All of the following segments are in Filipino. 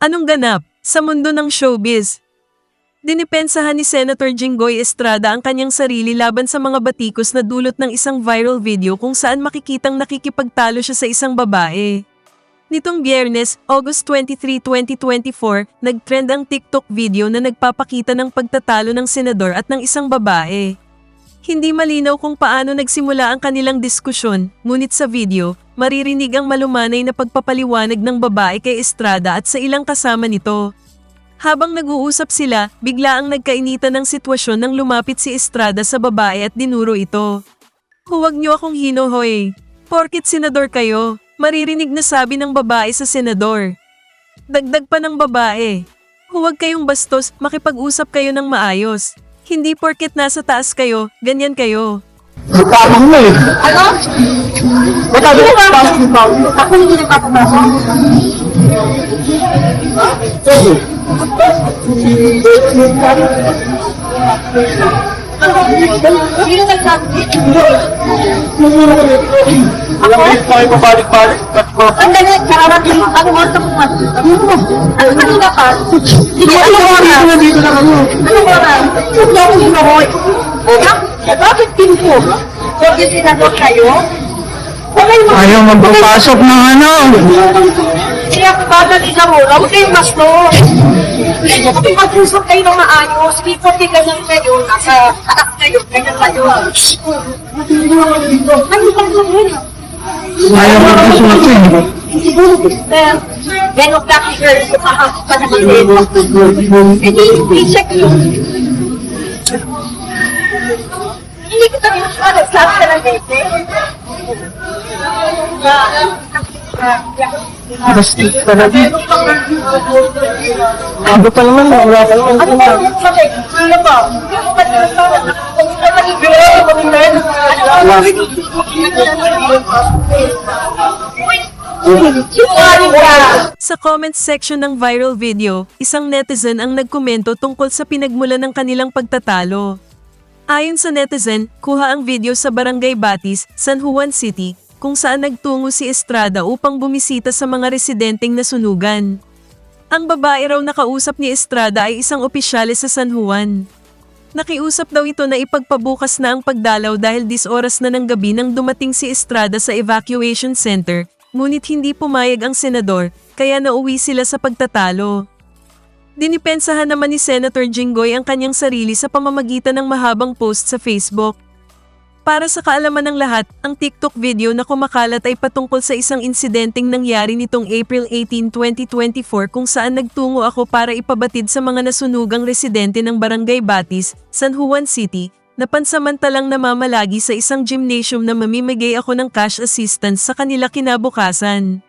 Anong ganap sa mundo ng showbiz? Dinipensahan ni Senator Jinggoy Estrada ang kanyang sarili laban sa mga batikos na dulot ng isang viral video kung saan makikitang nakikipagtalo siya sa isang babae. Nitong biyernes, August 23, 2024, nagtrend ang TikTok video na nagpapakita ng pagtatalo ng senador at ng isang babae. Hindi malinaw kung paano nagsimula ang kanilang diskusyon, ngunit sa video, maririnig ang malumanay na pagpapaliwanag ng babae kay Estrada at sa ilang kasama nito. Habang nag-uusap sila, bigla ang nagkainitan ng sitwasyon nang lumapit si Estrada sa babae at dinuro ito. Huwag niyo akong hinohoy. Porkit senador kayo, maririnig na sabi ng babae sa senador. Dagdag pa ng babae. Huwag kayong bastos, makipag-usap kayo ng maayos. Hindi porket nasa taas kayo, ganyan kayo. Tapang mo eh. Ano? Ko tapos ni Pao? Ako hindi nagpapapasok. Sino nagsabi? Alam mo yung tayo pabalik-balik. Ang dali, kararating mo. Ano oras ako pa? Ano kanina pa? Sige, ano oras? Dito na kami. Ano oras? Huwag niyo akong hinuhoy. Bakit pinto? Porque senador kayo? Yung. Ayaw magpapasok ng ano. Kaya bagal isang oras, huwag kayong bastos. Kapag mag-usap kayo ng maayos, hindi porque ganyan kayo, nasa anak kayo, ganyan kayo. Ano ba yun? Ayaw magpapasok eh. Eh, Ganong black girl, kumahapos pa naman din. Hindi, i-check yun. Hindi ko tayo siya, nagsabi ka ng date. Bastos talaga. Ano pa naman, wala pa naman. Ano yung sabi? Ano ba? Ano ba yung sabi? Ano ba yung sabi? Sa comment section ng viral video, isang netizen ang nagkomento tungkol sa pinagmula ng kanilang pagtatalo. Ayon sa netizen, kuha ang video sa Barangay Batis, San Juan City, kung saan nagtungo si Estrada upang bumisita sa mga residenteng nasunugan. Ang babae raw nakausap ni Estrada ay isang opisyales sa San Juan. Nakiusap daw ito na ipagpabukas na ang pagdalaw dahil dis oras na ng gabi nang dumating si Estrada sa evacuation center, ngunit hindi pumayag ang senador, kaya nauwi sila sa pagtatalo. Dinipensahan naman ni Senator Jinggoy ang kanyang sarili sa pamamagitan ng mahabang post sa Facebook. Para sa kaalaman ng lahat, ang TikTok video na kumakalat ay patungkol sa isang insidenteng nangyari nitong April 18, 2024 kung saan nagtungo ako para ipabatid sa mga nasunugang residente ng Barangay Batis, San Juan City, na pansamantalang namamalagi sa isang gymnasium na mamimigay ako ng cash assistance sa kanila kinabukasan.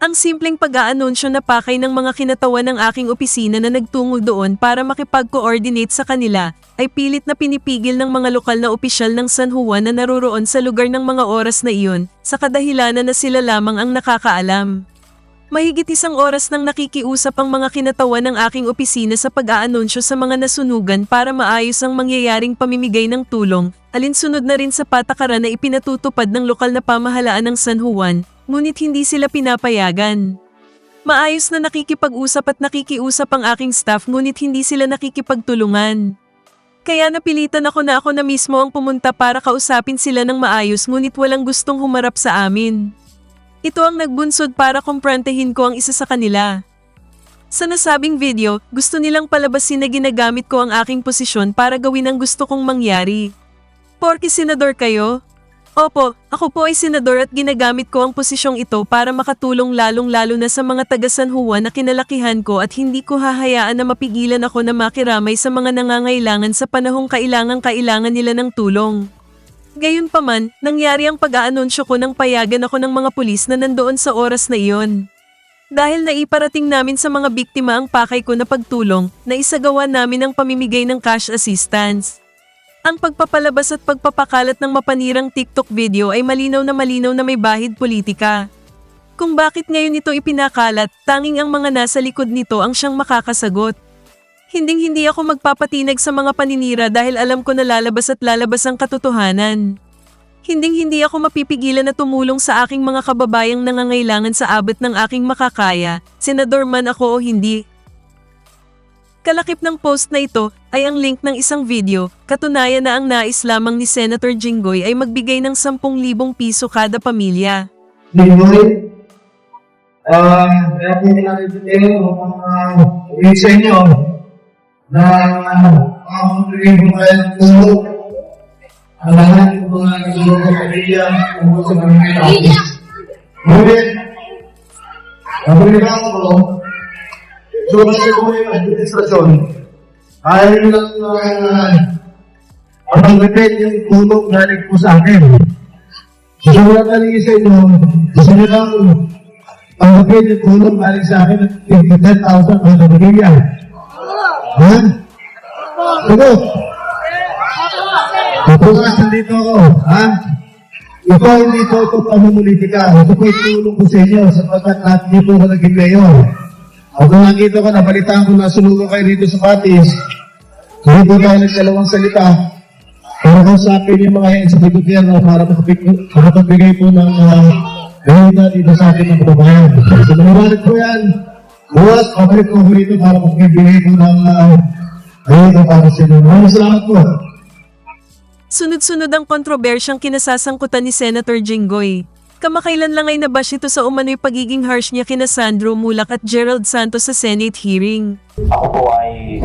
Ang simpleng pag-aanunsyo na pakay ng mga kinatawan ng aking opisina na nagtungo doon para makipag-coordinate sa kanila ay pilit na pinipigil ng mga lokal na opisyal ng San Juan na naroroon sa lugar ng mga oras na iyon sa kadahilanan na sila lamang ang nakakaalam. Mahigit isang oras nang nakikiusap ang mga kinatawan ng aking opisina sa pag-aanunsyo sa mga nasunugan para maayos ang mangyayaring pamimigay ng tulong, alinsunod na rin sa patakaran na ipinatutupad ng lokal na pamahalaan ng San Juan, ngunit hindi sila pinapayagan. Maayos na nakikipag-usap at nakikiusap ang aking staff ngunit hindi sila nakikipagtulungan. Kaya napilitan ako na ako na mismo ang pumunta para kausapin sila ng maayos ngunit walang gustong humarap sa amin. Ito ang nagbunsod para kumprantehin ko ang isa sa kanila. Sa nasabing video, gusto nilang palabasin na ginagamit ko ang aking posisyon para gawin ang gusto kong mangyari. Porke senador kayo? Opo, ako po ay senador at ginagamit ko ang posisyong ito para makatulong lalong-lalo na sa mga taga San Juan na kinalakihan ko at hindi ko hahayaan na mapigilan ako na makiramay sa mga nangangailangan sa panahong kailangang-kailangan nila ng tulong. Gayunpaman, nangyari ang pag-aanunsyo ko nang payagan ako ng mga pulis na nandoon sa oras na iyon. Dahil naiparating namin sa mga biktima ang pakay ko na pagtulong, na isagawa namin ang pamimigay ng cash assistance. Ang pagpapalabas at pagpapakalat ng mapanirang TikTok video ay malinaw na malinaw na may bahid politika. Kung bakit ngayon ito ipinakalat, tanging ang mga nasa likod nito ang siyang makakasagot. Hinding-hindi ako magpapatinag sa mga paninira dahil alam ko na lalabas at lalabas ang katotohanan. Hinding-hindi ako mapipigilan na tumulong sa aking mga kababayang nangangailangan sa abot ng aking makakaya, senador man ako o hindi. Kalakip ng post na ito ay ang link ng isang video, katunayan na ang nais lamang ni Senator Jinggoy ay magbigay ng 10,000 piso kada pamilya. Linggoy. Ah, kaya po pinakititin mo uh, uwi sa inyo na ang tuloy mo kayo ng puso. Ang lahat ng mga nagulong sa pamilya, sa mga tao. Ngunit, ang pagkakao ko, kasi ko yung administrasyon, ayaw lang uh, ang mag-repent yung tulong galing po sa akin. Gusto ko lang talingin sa inyo, gusto nyo lang panggapin yung tulong galing sa akin at 50,000 ang nabigyan. Ha? Sagot! Tutukas nandito ako, ha? Ito hindi ito ito pamumulitika. Ito po yung tulong ko sa inyo sapagkat lahat niyo po naging mayor. Ako nakita ko, nabalitaan ko na sumulo kayo dito sa Patis. Hindi po tayo nagdalawang salita. Para kausapin yung mga yan sa gobyerno para makapagbigay po ng uh, ayuda dito sa atin ng kababayan. So, maliwanag po yan. Buwas, pabalik ko po dito para makapagbigay po ng uh, para sa inyo. Maraming salamat po. Sunod-sunod ang kontrobersyang kinasasangkutan ni Senator Jinggoy. Kamakailan lang ay nabash ito sa umano'y pagiging harsh niya kina Sandro Mulak at Gerald Santos sa Senate hearing. Ako po ay,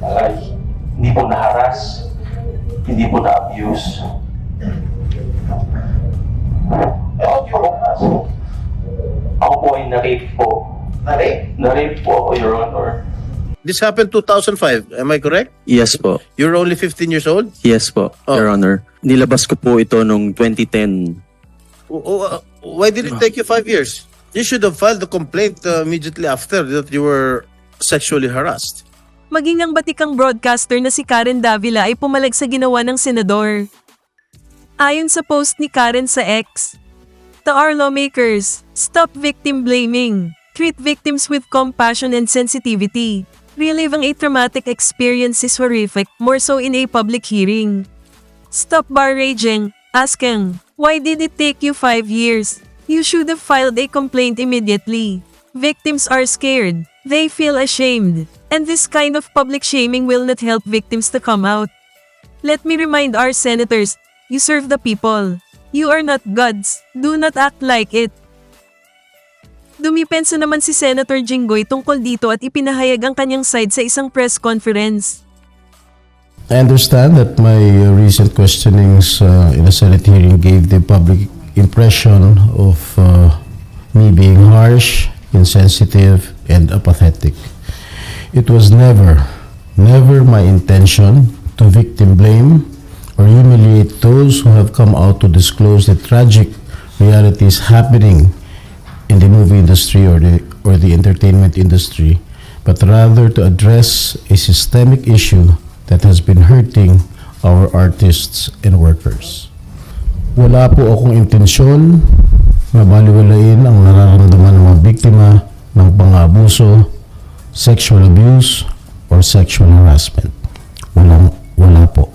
ay hindi po na-harass, hindi po na-abuse. Audio ko kasi. Ako po ay na-rape po. Na-rape? Na-rape po ako, Your Honor. This happened 2005, am I correct? Yes po. You're only 15 years old? Yes po, Oh. Your Honor. Nilabas ko po ito noong 2010. O- o- uh, why did it take you five years? You should have filed the complaint uh, immediately after that you were sexually harassed. Maging ang batikang broadcaster na si Karen Davila ay pumalag sa ginawa ng senador. Ayon sa post ni Karen sa X, To our lawmakers, stop victim blaming. Treat victims with compassion and sensitivity. Reliving a traumatic experience is horrific, more so in a public hearing. Stop bar raging, asking, why did it take you five years? You should have filed a complaint immediately. Victims are scared. They feel ashamed. And this kind of public shaming will not help victims to come out. Let me remind our senators, you serve the people. You are not gods. Do not act like it. Dumipensa naman si Senator Jinggoy tungkol dito at ipinahayag ang kanyang side sa isang press conference. I understand that my uh, recent questionings uh, in the Senate hearing gave the public impression of uh, me being harsh, insensitive, and apathetic. It was never, never my intention to victim blame or humiliate those who have come out to disclose the tragic realities happening in the movie industry or the or the entertainment industry, but rather to address a systemic issue that has been hurting our artists and workers. Wala po akong intensyon na baliwalain ang nararamdaman ng mga biktima ng pang-abuso, sexual abuse, or sexual harassment. Walang, wala po.